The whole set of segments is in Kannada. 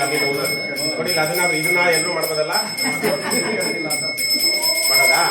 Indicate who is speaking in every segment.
Speaker 1: ಕೊಡಿಲ್ಲ ಕೊಡಿಲ್ಲ ಅದನ್ನ ಇದನ್ನ ಎಲ್ಲರೂ ಮಾಡ್ಬೋದಲ್ಲ? ಮಾಡೋದಾ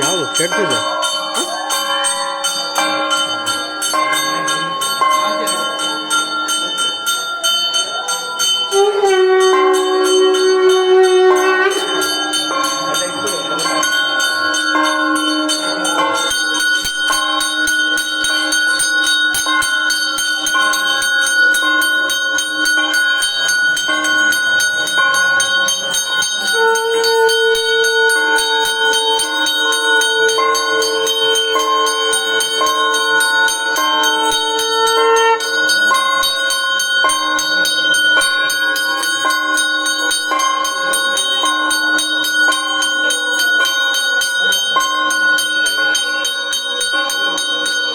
Speaker 2: ಯಾವುದು ಕೆಡ್ತಿದೆ
Speaker 3: thank
Speaker 4: you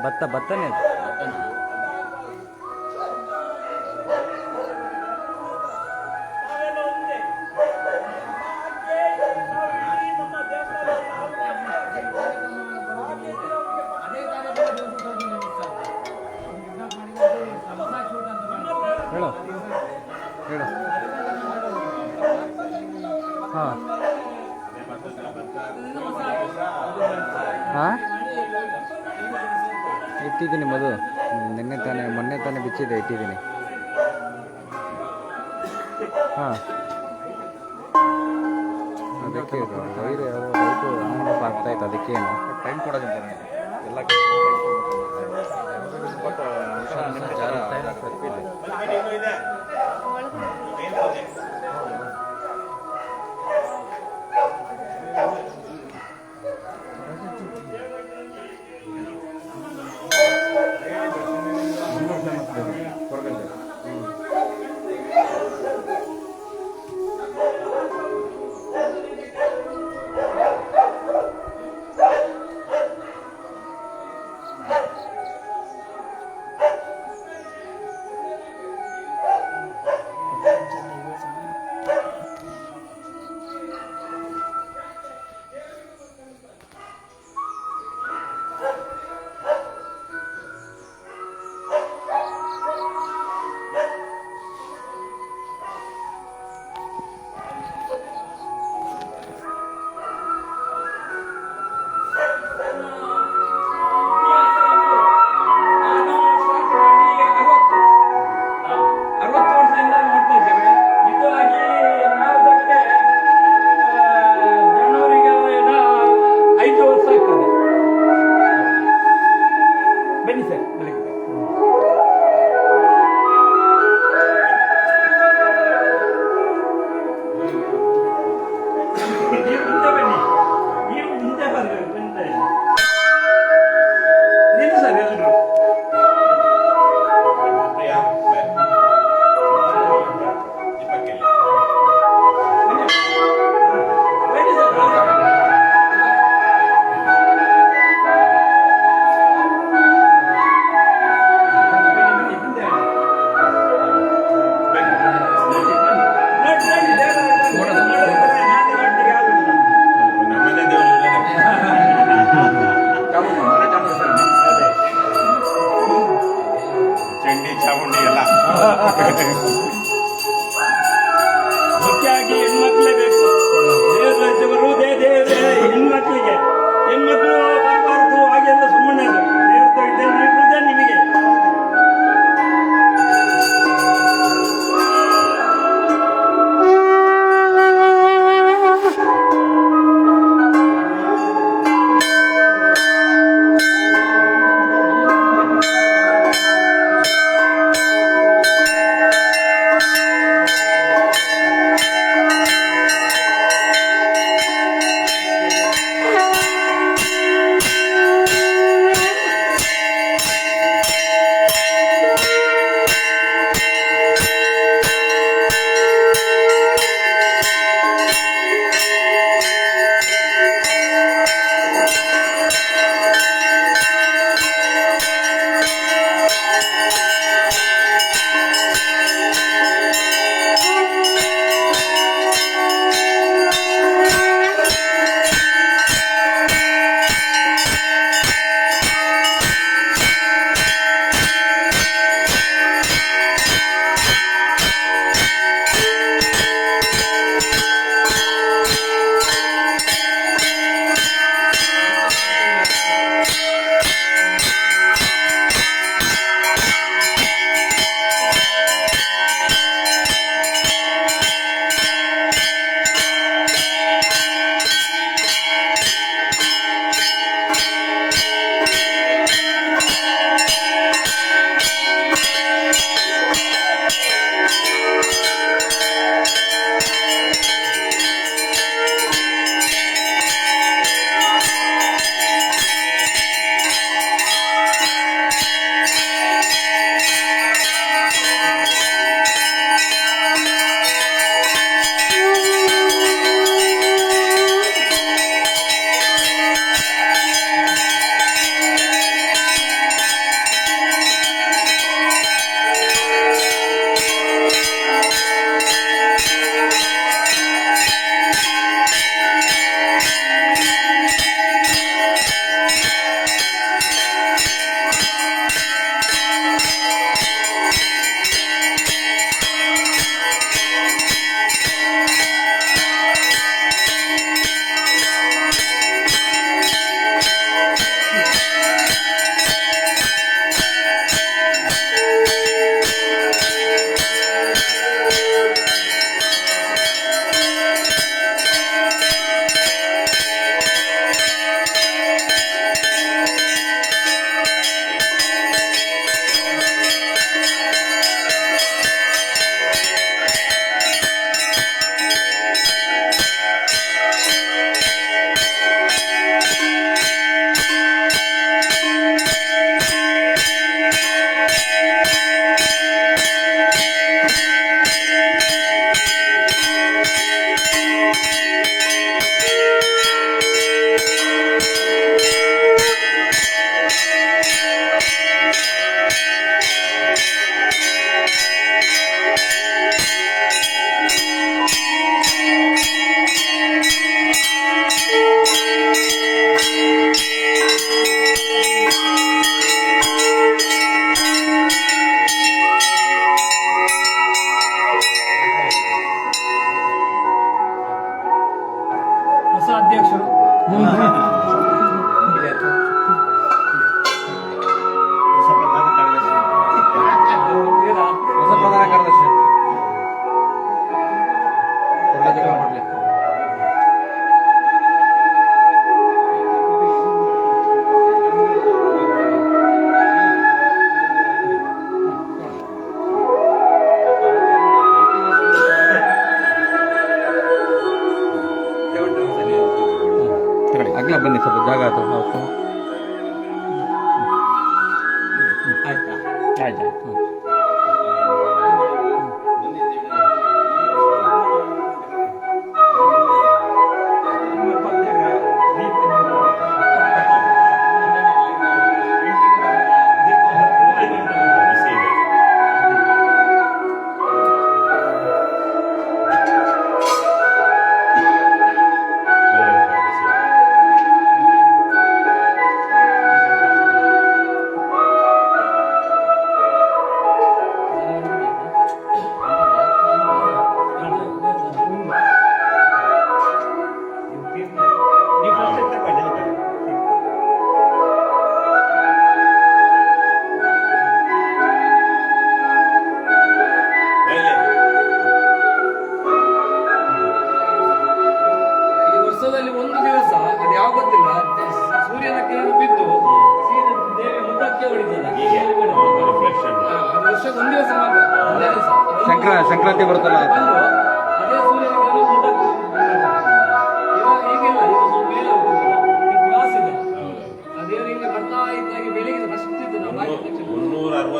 Speaker 5: ಭತ್ತ
Speaker 4: ಭತ್ತನೇ ಅದು?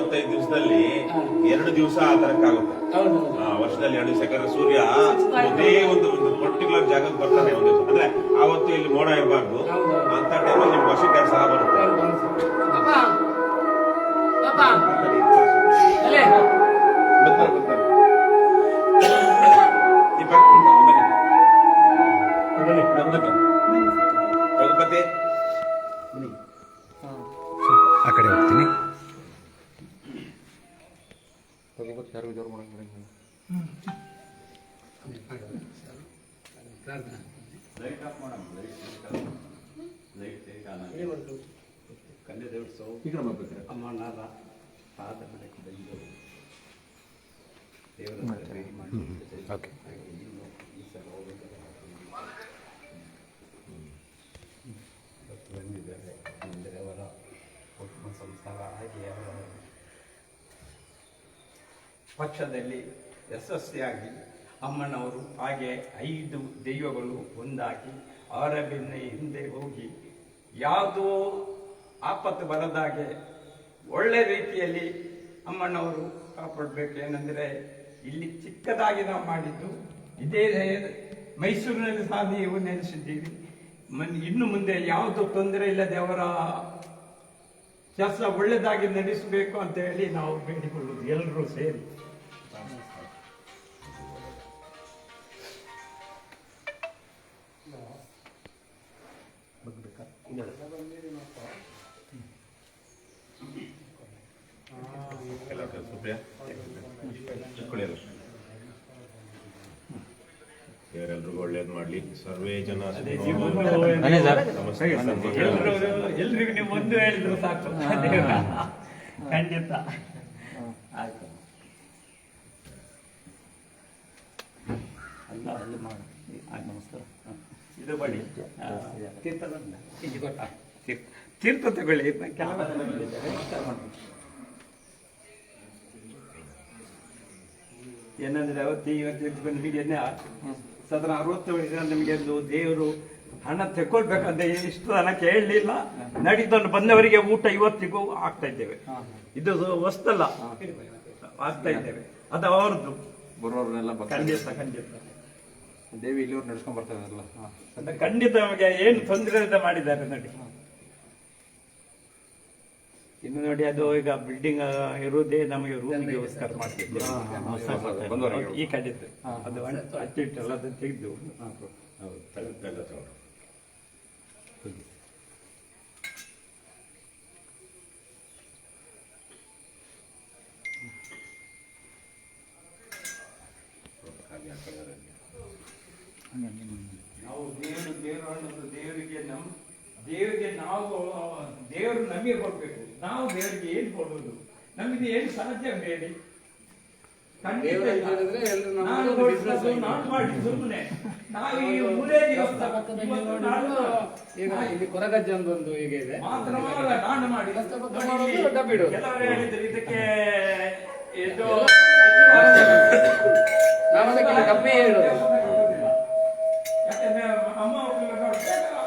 Speaker 5: ಮುನ್ನೂರ ಅರವತ್ತೈದು ದಿವಸದಲ್ಲಿ ಎರಡು ದಿವಸ ಆ ತರಕ್ಕಾಗುತ್ತೆ ಆ, ವರ್ಷದಲ್ಲಿ ಎರಡು ದಿವಸ ಯಾಕಂದ್ರೆ ಸೂರ್ಯ ಒಂದೇ ಒಂದು ಒಂದು ಪರ್ಟಿಕ್ಯುಲರ್ ಜಾಗಕ್ಕೆ ಬರ್ತಾನೆ ಒಂದು ದಿವಸ. ಅಂದ್ರೆ ಆವತ್ತು ಇಲ್ಲಿ ಮೋಡ ಇರಬಾರ್ದು. ಅಂತ ಟೈಮಲ್ಲಿ ನಿಮ್ಗೆ ವರ್ಷಕ್ಕೆ ಸಹ ಬರುತ್ತೆ.
Speaker 6: ಗಣಪತಿ ಅಪ್ಪ ಅಲ್ಲೇ
Speaker 5: ಬರ್ತಾರೆ ಬರ್ತಾರೆ. ದೀಪಕ್, ಬನ್ನಿ ಬನ್ನಿ ನಮ್ದಕ್ಕೆ. ರಘುಪತಿ
Speaker 4: ಓಕೆ
Speaker 2: ಅವರ ಪಕ್ಷದಲ್ಲಿ ಯಶಸ್ವಿಯಾಗಿ ಅಮ್ಮನವರು ಹಾಗೆ ಐದು ದೈವಗಳು ಒಂದಾಗಿ ಅವರ ಹಿಂದೆ ಹೋಗಿ ಯಾವುದೋ ಆಪತ್ತು ಬರದಾಗೆ ಒಳ್ಳೆ ರೀತಿಯಲ್ಲಿ ಅಮ್ಮನವರು ಕಾಪಾಡಬೇಕು. ಏನಂದರೆ ಇಲ್ಲಿ ಚಿಕ್ಕದಾಗಿ ನಾವು ಮಾಡಿದ್ದು, ಇದೇ ಮೈಸೂರಿನಲ್ಲಿ ಸಹ ನೀವು ನೆನೆಸಿದ್ದೀವಿ ಮನ್- ಇನ್ನು ಮುಂದೆ ಯಾವುದು ತೊಂದರೆ ಇಲ್ಲದೆ ಅವರ ಕೆಲಸ ಒಳ್ಳೆದಾಗಿ ನಡೆಸಬೇಕು ಅಂತ ಹೇಳಿ ನಾವು ಬೇಡಿಕೊಳ್ಳುವುದು ಎಲ್ಲರೂ ಸೇರಿ
Speaker 5: Yeah. ಒಳ್ಳೇದು ಮಾಡ್ಲಿ. ಸರ್ವೇ ಜನ
Speaker 2: ಎಲ್ರಿಗೂ ನೀವು ಒಂದು ಹೇಳಿದ್ರು ಸಾಕು. ಖಂಡಿತ. ಆಯ್ತು. ಅಲ್ಲ ಅಲ್ಲಿ ಮಾಡು. ಆಯ್ತು ನಮಸ್ಕಾರ. ಇದು ಬಡಿ ತೀರ್ಥ ತಗೊಳ್ಳಿ. ಏನಂದ್ರೆ ಅವತ್ತು ಇವತ್ತು ಬಂದು ಹಿಡಿಯನ್ನೇ ಸದನ ಅರವತ್ತು ವರ್ಷ ನಿಮಗೆ ದೇವರು ಹಣ ತೆಕ್ಕೊಳ್ಬೇಕಂತ ಇಷ್ಟು ಹಣ ಕೇಳಲಿಲ್ಲ. ನಡೀತಾನೆ ಬಂದವರಿಗೆ ಊಟ ಇವತ್ತಿಗೂ ಆಗ್ತಾ ಇದ್ದೇವೆ. ಇದು ವಸ್ತಲ್ಲ ಆಗ್ತಾ ಇದ್ದೇವೆ. ಅದು ಅವರದ್ದು.
Speaker 4: ಬರೋರ್ನೆಲ್ಲ ಬರ್ತಾರೆ
Speaker 2: ಖಂಡಿತ ಖಂಡಿತ.
Speaker 4: ದೇವಿ ಇಲ್ಲಿವ್ರು ನಡ್ಸ್ಕೊಂಡ್
Speaker 2: ಅದು ಖಂಡಿತ ನಮಗೆ ಏನು ತೊಂದರೆ ಅಂತ ಮಾಡಿದ್ದಾರೆ ನೋಡಿ. ಇನ್ನು ನೋಡಿ ಅದು ಈಗ ಬಿಲ್ಡಿಂಗ್ ಇರುವುದೇ ನಮಗೆ ರೂಮಿಗೆ ವ್ಯವಸ್ಥೆ ಮಾಡ್ತಿದ್ದೇವೆ ಈ ಕಡೆ ಅದು ತೆಗೆದು.
Speaker 5: ಎಲ್ಲ. ಹಾಗೆ.
Speaker 2: ನಾವು ದೇವರು ದೇವರು ಅನ್ನೋದು ದೇವರಿಗೆ ನಮ್ ದೇವರಿಗೆ ನಾವು ದೇವರು ನಮಗೆ ಕೊಡ್ಬೇಕು. ನಾವು ದೇವರಿಗೆ ಏನು ಕೊಡುವುದು? ನಮಗೆ ಏನು ಸಾಧ್ಯ ಬೇಡಿ? ನಾನು. ನಾನು ಮಾಡಿ ಸುಮ್ಮನೆ ನಾವು ಈ ಮೂರೇ ದಿವಸ
Speaker 6: ಇಲ್ಲಿ ಕೊರಗಜ್ಜ ಒಂದು ಈಗ ಇದೆ.
Speaker 2: ಮಾತ್ರವಲ್ಲ ನಾನು ಮಾಡಿ. ಕೆಲವರು ಹೇಳಿದ್ರು ಇದಕ್ಕೆ ಇದು
Speaker 6: ಡಬ್ಬಿ ಹೇಳೋದು.
Speaker 2: ಯಾಕಂದ್ರೆ ಅಮ್ಮ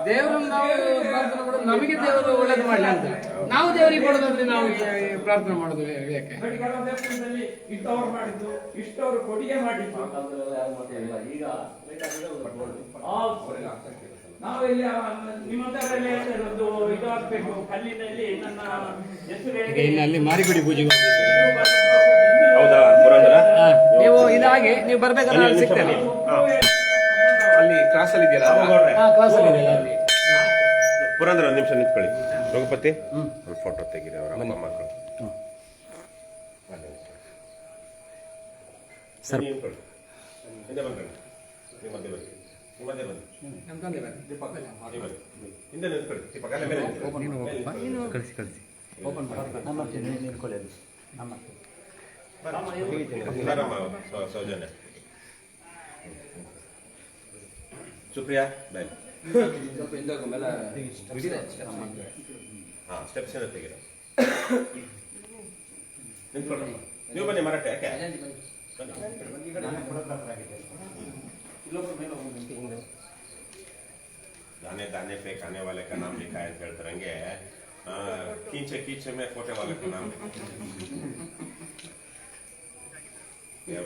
Speaker 6: ದೇವರನ್ನು ನಾವು ನಮಗೆ ದೇವರು ಒಳ್ಳೇದು ಮಾಡಲಿ ಅಂತ. ನಾವು ದೇವರಿಗೆ ಕೊಡೋದಾದ್ರೆ ನಾವು ಪ್ರಾರ್ಥನೆ ಮಾಡೋದು ಯಾಕೆ
Speaker 2: ಇಷ್ಟವರು ಮಾಡಿದ್ದು ಇಷ್ಟವರು ಕೊಡುಗೆ ಮಾಡಿದ್ದು. ಆ, ನಾವೆಲ್ಲಿ ಆ, ನಿಮ್ಮದರಲ್ಲಿ ಒಂದು ಇದು ಆಗ್ಬೇಕು ಕಲ್ಲಿನಲ್ಲಿ ನನ್ನ ಹೆಸರು
Speaker 6: ಅಲ್ಲಿ ಮಾರಿಗುಡಿ ಪೂಜೆಗೆ
Speaker 5: ಹೌದಾ ಪುರಂದರ?
Speaker 6: ನೀವು ಇದಾಗಿ ನೀವು ಬರ್ಬೇಕಾದ್ರೆ ಸಿಗ್ತೇನೆ.
Speaker 1: ಅಲ್ಲಿ ಕ್ರಾಸ್ ಅಲ್ಲಿ ಇದೆಯಲ್ಲ?
Speaker 6: ಕ್ಲಾಸ್ ಅಲ್ಲಿ ಇದೆಯಲ್ಲ ಅಲ್ಲಿ.
Speaker 5: ಪುರಂದರ ಒಂದು ನಿಮಿಷ ನಿಂತ್ಕೊಳ್ಳಿ. ರಘುಪತಿ ಒಂದು ಫೋಟೋ ತೆಗೀರಿ ಅವರ ಅಮ್ಮ ಮಕ್ಕಳು. ಸರ್. ಹಿಂದೆ ಬಂದ್ಕೊಳ್ಳಿ ನಿಮ್ಮ ಮಧ್ಯೆ ಬನ್ನಿ. ನಿಮ್ಮ ಮಧ್ಯೆ ಬನ್ನಿ.
Speaker 6: ನಮ್ಮ ತಂದೆ ಬನ್ನಿ.
Speaker 5: ಹಿಂದೆ ನಿಂತ್ಕೊಳ್ಳಿ. ಪಕ್ಕ ಅಲ್ಲೇ ಮೇಲೆ ನಿಂತ್ಕೊಳ್ಳಿ.
Speaker 4: ಕಳಿಸಿ ಕಳಿಸಿ.
Speaker 5: ಇದಾರಮ್ಮ ಸೌ- ಸೌಜನ್ಯ. ಸುಪ್ರಿಯಾ ಬಾಯ್ ಸ್ವಲ್ಪ ಹಿಂದೋಗ ಹಾಂ ಸ್ಟೆಪ್ಸ್ ಎಲ್ಲ ತೆಗಿರ ನೀವು ಬನ್ನಿ ಮರಾಠೆ ಯಾಕೆ ದಾನೆ ದಾನೆ ಪೇ ಕಾನೆ ವಾಲೆ ಕ ನಾಮ್ ಲಿಖಾ ಅಂತ ಹೇಳ್ತಾರಂಗೆ ಕೀಚೆ ಕೀಚೆ ಮೇ ಕೋಟೆ ವಾಲೆ ಕ ನಾಮ್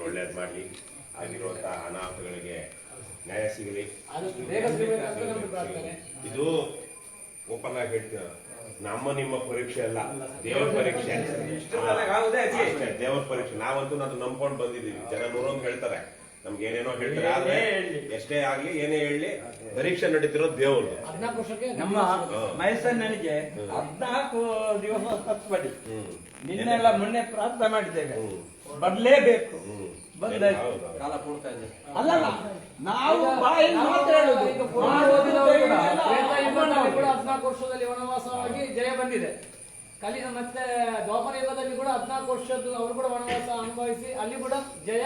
Speaker 5: ಒಳ್ಳೇದು ಮಾಡಲಿ. ಆಗಿರುವಂತ ಅನಾಹುತಗಳಿಗೆ ನ್ಯಾಯ ಸಿಗಲಿ ಇದು ಓಪನ್ ಆಗಿ ಹೇಳ್ತೀವಿ ನಮ್ಮ ನಿಮ್ಮ ಪರೀಕ್ಷೆ ಅಲ್ಲ ದೇವರ ಪರೀಕ್ಷೆ. ದೇವರ ದೇವ್ರ ಪರೀಕ್ಷೆ. ನಾವಂತೂ ನಾನು ನಂಬ್ಕೊಂಡು ಬಂದಿದ್ದೀವಿ. ಜನ ನೂರೊಂದು ಹೇಳ್ತಾರೆ. ನಮ್ಗೆ ಏನೇನೋ ಹೇಳ್ತಾರೆ. ಆದ್ರೆ ಎಷ್ಟೇ ಆಗ್ಲಿ ಏನೇ ಹೇಳಿ ಪರೀಕ್ಷೆ ನಡೀತಿರೋ ದೇವರು
Speaker 2: ನಮ್ಮ ಮೈಸೂರಿನಲ್ಲಿಗೆ ಹದಿನಾಲ್ಕು ದಿವಸ ತಪ್ಪು
Speaker 5: ಹ್ಮ್.
Speaker 2: ನಿನ್ನೆಲ್ಲ ಮೊನ್ನೆ ಪ್ರಾರ್ಥನೆ ಮಾಡಿದ್ದೇವೆ. ಬರ್ಲೇಬೇಕು.
Speaker 5: ಹೌದು.
Speaker 2: ಅಲ್ಲಲ್ಲ ನಾವು ಮಾತ್ರ ಹೇಳೋದು.
Speaker 6: ಹದಿನಾಲ್ಕು ವರ್ಷದಲ್ಲಿ ವನವಾಸವಾಗಿ ಜಯ ಬಂದಿದೆ. ಕಲಿನ ಮತ್ತೆ ದ್ವಾಪರ ಯುಗದಲ್ಲಿ ಕೂಡ ಹದಿನಾಲ್ಕು ವರ್ಷದ್ದು ಅವರು ಕೂಡ ವನವಾಸ ಅನುಭವಿಸಿ ಅಲ್ಲಿ ಕೂಡ ಜಯ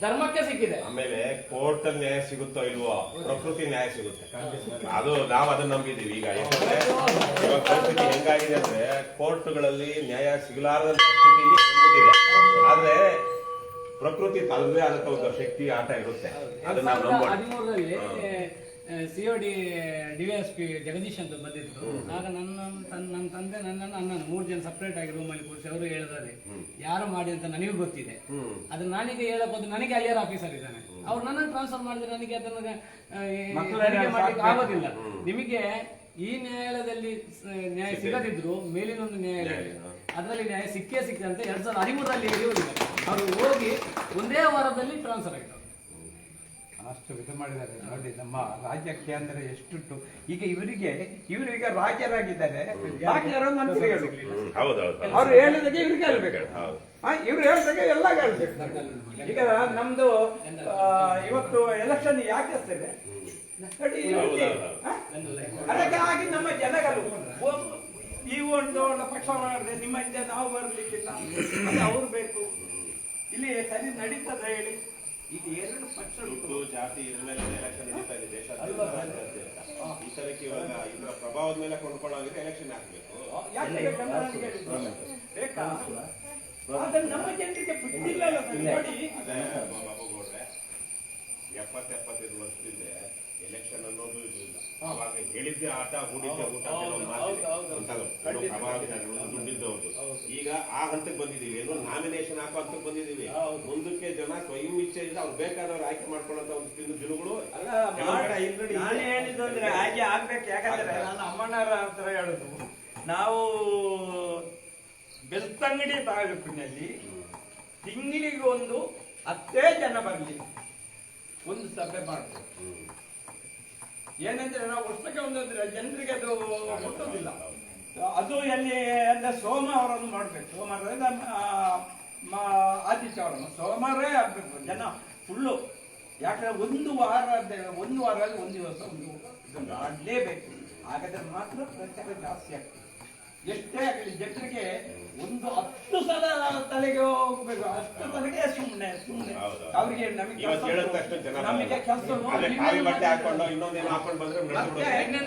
Speaker 6: ಧರ್ಮಕ್ಕೆ ಸಿಕ್ಕಿದೆ.
Speaker 5: ಆಮೇಲೆ ಕೋರ್ಟ್ ಅಲ್ಲಿ ನ್ಯಾಯ ಸಿಗುತ್ತೋ ಇಲ್ವೋ ಪ್ರಕೃತಿ ನ್ಯಾಯ ಸಿಗುತ್ತೆ. ಅದು ನಾವು ಅದನ್ನ ನಂಬಿದೀವಿ ಈಗ. ಯಾಕಂದ್ರೆ ಇವಾಗ ಪರಿಸ್ಥಿತಿ ಹೆಂಗಾಗಿದೆ ಅಂದ್ರೆ ಕೋರ್ಟ್ಗಳಲ್ಲಿ ನ್ಯಾಯ ಸಿಗಲಾರದ ಸ್ಥಿತಿ ಆದ್ರೆ ಪ್ರಕೃತಿ ತಲ್ಲದೇ ಆದಂತ ಒಂದು ಶಕ್ತಿ ಆಟ ಇರುತ್ತೆ. ಅದನ್ನ ನಾವು ನಂಬೋಣ.
Speaker 6: ಹದಿಮೂರರಲ್ಲಿ ಸಿಒಡಿ ಡಿವೈಎಸ್ಪಿ ಜಗದೀಶ್ ಅಂತ ಬಂದಿದ್ರು. ಆಗ ನನ್ನ ನನ್ನ ತಂದೆ ನನ್ನನ್ನು ಅಣ್ಣನ ಮೂರು ಜನ ಸಪ್ರೇಟ್ ಆಗಿ ರೂಮಲ್ಲಿ ಕೂರಿಸಿ ಅವರು ಹೇಳಿದ್ರೆ ಯಾರು ಮಾಡಿ ಅಂತ ನನಗೆ ಗೊತ್ತಿದೆ.
Speaker 5: ಅದು
Speaker 6: ಅದನ್ನ ನಾನೀಗ ಹೇಳಕ್ ಹೋದ್ರೆ ನನಗೆ ಅಲ್ಲಿಯರ್ ಆಫೀಸರ್ ಇದ್ದಾನೆ. ಅವ್ರು ನನ್ನ ಟ್ರಾನ್ಸ್ಫರ್ ಮಾಡಿದ್ರೆ ನನಗೆ ಅದನ್ನ ಆಗೋದಿಲ್ಲ. ನಿಮಗೆ ಈ ನ್ಯಾಯಾಲಯದಲ್ಲಿ ನ್ಯಾಯ ಸಿಗದಿದ್ರು ಮೇಲಿನೊಂದು ನ್ಯಾಯಾಲಯ. ಅದರಲ್ಲಿ ನ್ಯಾಯ ಸಿಕ್ಕೇ ಸಿಕ್ಕಿದೆ ಅಂತ ಎರಡ್ ಸಾವಿರದ ಹದಿಮೂರರಲ್ಲಿ ಹೋಗಿದ್ದಾರೆ ಅವರು ಹೋಗಿ ಒಂದೇ ವಾರದಲ್ಲಿ ಟ್ರಾನ್ಸ್ಫರ್ ಆಗಿದ್ದಾರೆ
Speaker 2: ಅಷ್ಟು ಇದು ಮಾಡಿದ್ದಾರೆ ನೋಡಿ ನಮ್ಮ ರಾಜ್ಯಕ್ಕೆ ಅಂದ್ರೆ ಎಷ್ಟುಂಟು. ಈಗ ಇವರಿಗೆ ಇವರೀಗ ರಾಜ್ಯರಾಗಿದ್ದಾರೆ ರಾಜ್ಯರ ಮಂತ್ರಿಗಳು
Speaker 5: ಹ್ಮ್. ಹೌದೌದು
Speaker 2: ಅವ್ರು ಹೇಳಿದಾಗೆ ಇವ್ರು ಕೇಳ್ಬೇಕು
Speaker 5: ಹೌದು.
Speaker 2: ಇವ್ರು ಹೇಳಿದಾಗೆ ಎಲ್ಲ ಕೇಳ್ಬೇಕು ಈಗ ನಮ್ದು ಆ, ಇವತ್ತು ಎಲೆಕ್ಷನ್ ಯಾಕೆ ಆಗ್ತದೆ? ಅದಕ್ಕಾಗಿ ನಮ್ಮ ಜನಗಳು ಈ ಒಂದು ಪಕ್ಷ ಮಾಡಿದ್ರೆ ನಿಮ್ಮ ಹಿಂದೆ ನಾವು ಬರ್ಲಿಕ್ಕಿಲ್ಲ ಅವ್ರು ಬೇಕು ಇಲ್ಲಿ ಸರಿ ನಡೀತದ ಹೇಳಿ ಈಗ ಎರಡು ಪಕ್ಷ ಉಂಟು.
Speaker 5: ಜಾತಿ ಎಲೆಕ್ಷನ್ ನಡೀತಾ ಇದೆ ಈ ಸಲಕ್ಕೆ ಇವಾಗ ಇದರ ಪ್ರಭಾವದ ಮೇಲೆ ಕೊಂಡ್ಕೊಳ್ಳೋದಕ್ಕೆ ಎಲೆಕ್ಷನ್ ಹಾಕ್ಬೇಕು
Speaker 2: ಆದ್ರೆ ನಮ್ಮ ಜನರಿಗೆ ಸರ್, ನೋಡಿ
Speaker 5: ಅದೇ ಬಾಬು ಗೌಡ್ರೆ ಎಪ್ಪತ್ ವರ್ಷದಿಂದ ಎಲೆಕ್ಷನ್ ಅನ್ನೋದು ಇರಲಿಲ್ಲ. ಇಲ್ಲ ಅವಾಗ ಹೇಳಿದ್ದೆ ಆಟ ಹೂಡಿದ್ದೆ ಊಟ ಒಂದು ಈಗ ಆ ಹಂತಕ್ಕೆ ಬಂದಿದ್ದೀವಿ. ಏನೋ ನಾಮಿನೇಷನ್ ಹಾಕೋ ಹಂತಕ್ಕೆ ಬಂದಿದ್ದೀವಿ. ಮುಂದಕ್ಕೆ ಜನ ಸ್ವಯಂ ಇಚ್ಛೆಯಿಂದ ಅವ್ರು ಬೇಕಾದವ್ರು ಆಯ್ಕೆ ಮಾಡ್ಕೊಳ್ಳೋಂತ ಒಂದು ಹಿಂದ್ಗಡೆ
Speaker 2: ನಾನು ಆಗ್ಬೇಕು. ಯಾಕಂದ್ರೆ ಹತ್ರ ಹೇಳುದು. ನಾವು ಬೆಳ್ತಂಗಡಿ ತಾಲೂಕಿನಲ್ಲಿ ತಿಂಗಳಿಗೆ ಒಂದು ಹತ್ತೇ ಜನ ಬರಲಿ. ಒಂದು ಸಭೆ ಮಾಡ್ಬೋದು ಏನಂದ್ರೆ ನಾವು ವರ್ಷಕ್ಕೆ ಒಂದಂದ್ರೆ ಜನರಿಗೆ ಅದು ಮುಟ್ಟೋದಿಲ್ಲ. ಅದು ಎಲ್ಲಿ ಅಂದ್ರೆ ಸೋಮವಾರವನ್ನು ಮಾಡ್ಬೇಕು ಸೋಮವಾರ ಆದಿತ್ಯವಾರ ಸೋಮವಾರೇ ಆಗ್ಬೇಕು, ಜನ ಫುಲ್ಲು ಯಾಕಂದ್ರೆ ಒಂದು ವಾರ ಒಂದು ವಾರದಲ್ಲಿ ಒಂದು ದಿವಸ ಒಂದು ಇದನ್ನು ಆಡಲೇಬೇಕು. ಹಾಗಾದ್ರೆ ಮಾತ್ರ ಪ್ರಚಾರ ಜಾಸ್ತಿ ಆಗ್ತದೆ. ಎಷ್ಟೇ ಆಗಲಿ ಜನರಿಗೆ ಒಂದು ಹತ್ತು ಸಲ ತಲೆಗೆ ಹೋಗ್ಬೇಕು. ಹತ್ತು ತಲೆಗೆ ಸುಮ್ಮನೆ ಸುಮ್ಮನೆ ಅವ್ರಿಗೆ ನಮಗೆ
Speaker 5: ಇವತ್ತು ಹೇಳಿದ ತಕ್ಷಣ ಜನ
Speaker 2: ನಮಗೆ ಕೆಲಸ
Speaker 5: ಹೆಣ್ಣನ್ನು ಹಾಕೊಂಡು ಇನ್ನೊಂದೇನು ಹಾಕೊಂಡು ಬಂದ್ರೆ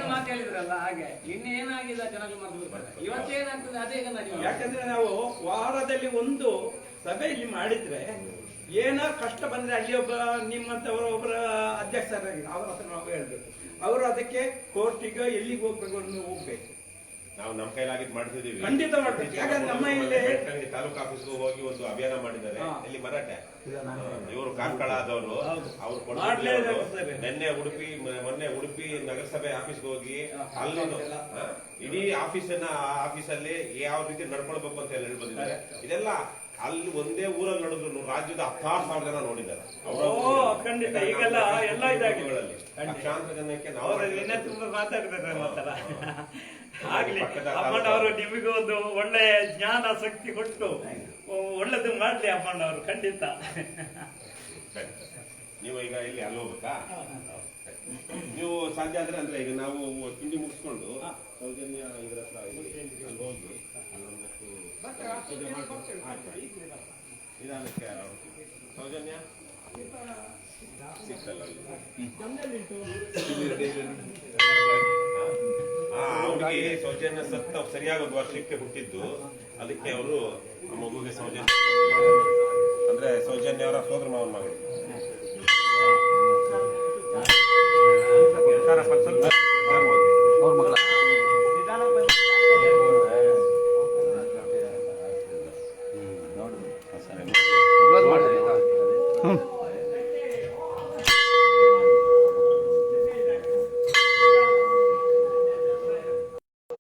Speaker 6: ಮಾತು ಹೇಳಿದ್ರಲ್ಲ ಹಾಗೆ. ಇನ್ನೇನಾಗಿದೆ ಜನಗಳು ಮರೆತು ಬಿಡ್ತಾರೆ ಇವತ್ತೇನಾಗ್ತದೆ ಅದೇ
Speaker 2: ಯಾಕಂದ್ರೆ ನಾವು ವಾರದಲ್ಲಿ ಒಂದು ಸಭೆ ಇಲ್ಲಿ ಮಾಡಿದ್ರೆ ಏನೋ ಕಷ್ಟ ಬಂದ್ರೆ ಅಲ್ಲಿ ಒಬ್ಬ ನಿಮ್ಮಂತವರ ಒಬ್ಬರ ಅಧ್ಯಕ್ಷರಾಗಿ ಅವ್ರ ಹತ್ರ ನಾವು ಹೇಳ್ಬೇಕು. ಅವರು ಅದಕ್ಕೆ ಕೋರ್ಟಿಗೆ ಎಲ್ಲಿಗೆ ಹೋಗ್ಬೇಕು ಅನ್ನೋ ಹೋಗ್ಬೇಕು.
Speaker 5: ನಾವು ನಮ್ಮ ಕೈಲಾಗಿದ್ದು ಮಾಡ್ತಿದೀವಿ
Speaker 2: ಖಂಡಿತ ಮಾಡ್ತೀವಿ. ಯಾಕಂದ್ರೆ ನಮ್ಮ ಇಲ್ಲಿ-
Speaker 5: ತಾಲೂಕು ಆಫೀಸ್ಗೆ ಹೋಗಿ ಒಂದು ಅಭಿಯಾನ ಮಾಡಿದ್ದಾರೆ. ಇಲ್ಲಿ ಮರಾಠೆ. ಇವರು ಕಾರ್ಕಳ ಆದವರು. ಅವರು ನಿನ್ನೆ ಉಡುಪಿ ಮೊನ್ನೆ ಉಡುಪಿ ನಗರಸಭೆ ಆಫೀಸ್ಗೆ ಹೋಗಿ
Speaker 2: ಹಾ,
Speaker 5: ಅಲ್ಲಿ
Speaker 2: ಎಲ್ಲ.
Speaker 5: ಇಡೀ ಆಫೀಸನ್ನ ಆ ಆಫೀಸಲ್ಲಿ ಯಾವ ರೀತಿ ನಡ್ಕೊಳ್ಬೇಕು ಅಂತ ಹೇಳಿ ಬಂದಿದ್ದಾರೆ. ಇದೆಲ್ಲ ಅಲ್ಲಿ ಒಂದೇ ಊರಲ್ಲಿ ನೋಡಿದ್ರು ರಾಜ್ಯದ ಹತ್ತಾರು ಸಾವಿರ ಜನ ನೋಡಿದ್ದಾರೆ.
Speaker 2: ಖಂಡಿತ. ಈಗೆಲ್ಲ ಎಲ್ಲ.
Speaker 5: ಲಕ್ಷಾಂತರ ಜನಕ್ಕೆ ನಾವು
Speaker 2: ಅವರು ತುಂಬಾ ಮಾತಾಡ ಆಗ್ಲಿ. ಅಮ್ಮನವರು ನಿಮಗೂ ಒಂದು ಒಳ್ಳೆ ಜ್ಞಾನ ಶಕ್ತಿ ಕೊಟ್ಟು ಒಳ್ಳೇದು ಮಾಡ್ಲಿ ಅಮ್ಮಣ್ಣವರು ಖಂಡಿತ.
Speaker 5: ನೀವು ಈಗ ಇಲ್ಲಿ ಅಲ್ಲಿ ಹೋಗ್ಬೇಕಾ? ನೀವು ಸಾಧ್ಯ ಆದ್ರೆ ಅಂದ್ರೆ ಈಗ ನಾವು ತಿಂಡಿ ಮುಗಿಸ್ಕೊಂಡು ಸೌಜನ್ಯ ಇದ್ರ ಹತ್ರ ಅಲ್ಲಿ ಹೋಗಿ ಪೂಜೆ ಮಾಡ್ಕೊಂಡು. ನಿಧಾನಕ್ಕೆ ಸೌಜನ್ಯ ಸಿಕ್ತಲ್ಲ ಹುಡುಗಿ ಸೌಜನ್ಯ ಸತ್ತ ಸರಿಯಾಗಿ ಒಂದು ವರ್ಷಕ್ಕೆ ಹುಟ್ಟಿದ್ದು ಅದಕ್ಕೆ ಅವರು ಆ ಮಗುಗೆ ಸೌಜನ್ಯ ಅಂದ್ರೆ ಸೌಜನ್ಯ ಅವರ ಸೋದರ ಮಾವನ ಮಗಳು